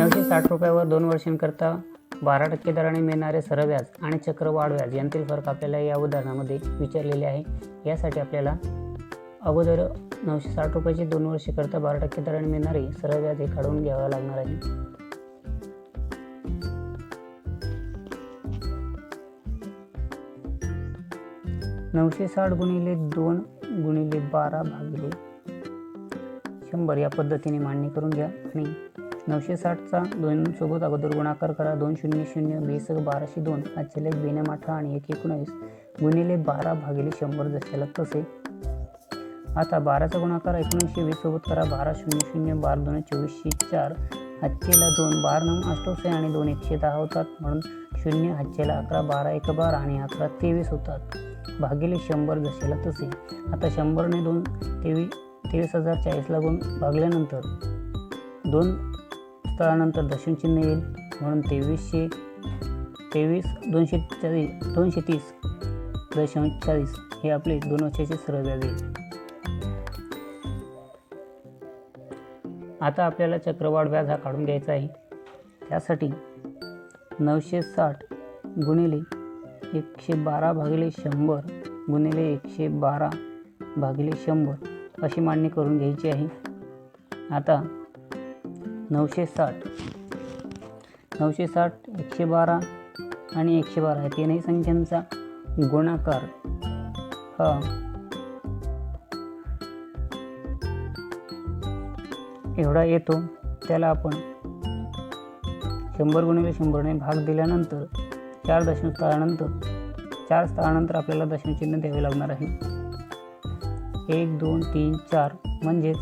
नऊशे साठ रुपयावर दोन वर्षांकरता बारा टक्के दराने मिळणारे सरळ व्याज आणि चक्रवाढ व्याज यांतील फरक आपल्याला या उदाहरणामध्ये विचारलेले आहे. यासाठी आपल्याला अगोदर नऊशे साठ रुपयाचे दोन वर्षाकरता बारा टक्के दराने मिळणारे सरळ व्याज हे काढून घ्यावं लागणार आहे. नऊशे साठ गुणिले दोन गुणिले बारा भागिले शंभर या पद्धतीने मांडणी करून घ्या आणि नऊशे साठचा दोन सोबत अगोदर गुणाकार करा. दोन शून्य शून्य वीस बाराशे दोन आजचे लेख बेनम अठरा आणि एक एकोणावीस गुणिले बारा भागिले शंभर जशाला तसे. आता बाराचा गुणाकार एकोणीसशे वीस सोबत करा. बारा शून्य शून्य बारा दोन चोवीसशे चार हच्चेला दोन बारा नऊ अष्टोशे आणि दोन एकशे दहा होतात. म्हणून शून्य हच्चेला अकरा बारा एक बारा आणि अकरा तेवीस होतात. भागिले शंभर जसेला तसे. आता शंभरने दोन तेवीस तेवीस हजार चाळीसला गुण भागल्यानंतर दोन स्थळानंतर दशम चिन्ह येईल. म्हणून तेवीसशे तेवीस दोनशे चाळीस दोनशे तीस दशांश चाळीस हे आपले दोन वर्षाचे सरळ व्याज येईल. आता आपल्याला चक्रवाढ व्याज हा काढून घ्यायचा आहे. त्यासाठी नऊशे साठ गुणिले एकशे बारा भागिले शंभर गुणिले एकशे बारा भागिले शंभर अशी मांडणी करून घ्यायची आहे. आता नऊशे साठ. नऊशे साठ एकशे बारा आणि एकशे बारा या तीनही संख्यांचा गुणाकार. हा. एवढा येतो त्याला आपण शंभर गुणिले शंभरने भाग दिल्यानंतर चार दशांश स्थळानंतर चार स्थळानंतर आपल्याला दशमचिन्ह द्यावे लागणार आहे. एक दोन तीन चार म्हणजेच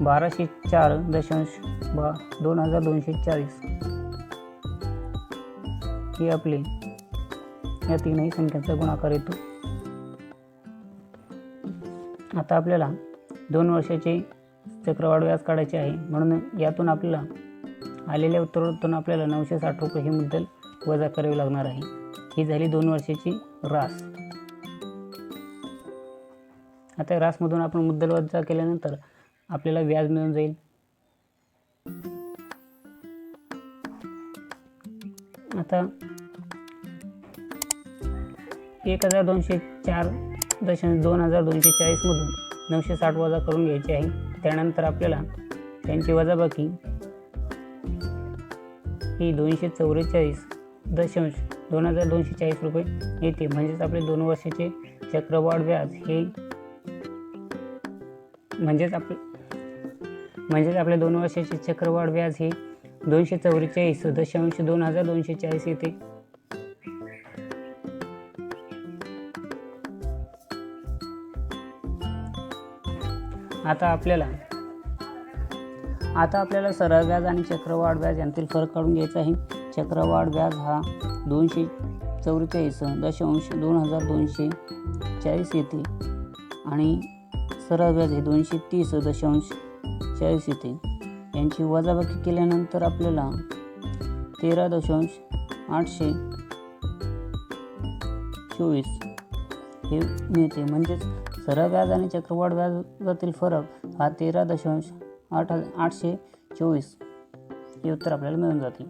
बाराशे चार दशांश बा दोन हजार दोनशे चाळीस. ही आपली या तीनही संख्यांचा गुणाकार येतो. आता आपल्याला दोन वर्षाचे चक्रवाढ व्याज काढायचे आहे. म्हणून यातून आपल्याला आलेल्या उत्तरातून आपल्याला नऊशे साठ रुपये ही मुद्दल वजा करावी लागणार आहे. ही झाली दोन वर्षाची रास. आता रासमधून आपण मुद्दल वजा केल्यानंतर आपल्याला व्याज मिळून जाईल. आता एक हजार दोनशे चार दशांश दोन हजार दोनशे चाळीसमधून नऊशे साठ वजा करून घ्यायचे आहे. त्यानंतर आपल्याला त्यांची वजाबाकी ही दोनशे चौवेचाळीस दशांश दोन हजार दोनशे चाळीस रुपये येते. म्हणजेच आपले दोन वर्षाचे चक्रवाढ व्याज हे म्हणजेच आपले म्हणजेच आपल्या दोन वर्षाचे चक्रवाढ व्याज हे दोनशे चौवेचाळीस दशांश दोन हजार दोनशे चाळीस येते. आता आपल्याला आता आपल्याला सरळ व्याज आणि चक्रवाढ व्याज यांतील फरक काढून घ्यायचा आहे. चक्रवाढ व्याज हा दोनशे चौवेचाळीस दशांश दोन हजार दोनशे चाळीस येते. आणि सरळ व्याज हे दोनशे तीस दशांश चाळीस येते. यांची वजाबाकी केल्यानंतर आपल्याला तेरा दशांश आठशे चोवीस हे मिळते. म्हणजेच सरळ व्याज आणि चक्रवाढ व्याजातील फरक हा तेरा दशांश आठ आठशे चोवीस हे उत्तर आपल्याला मिळून जाते.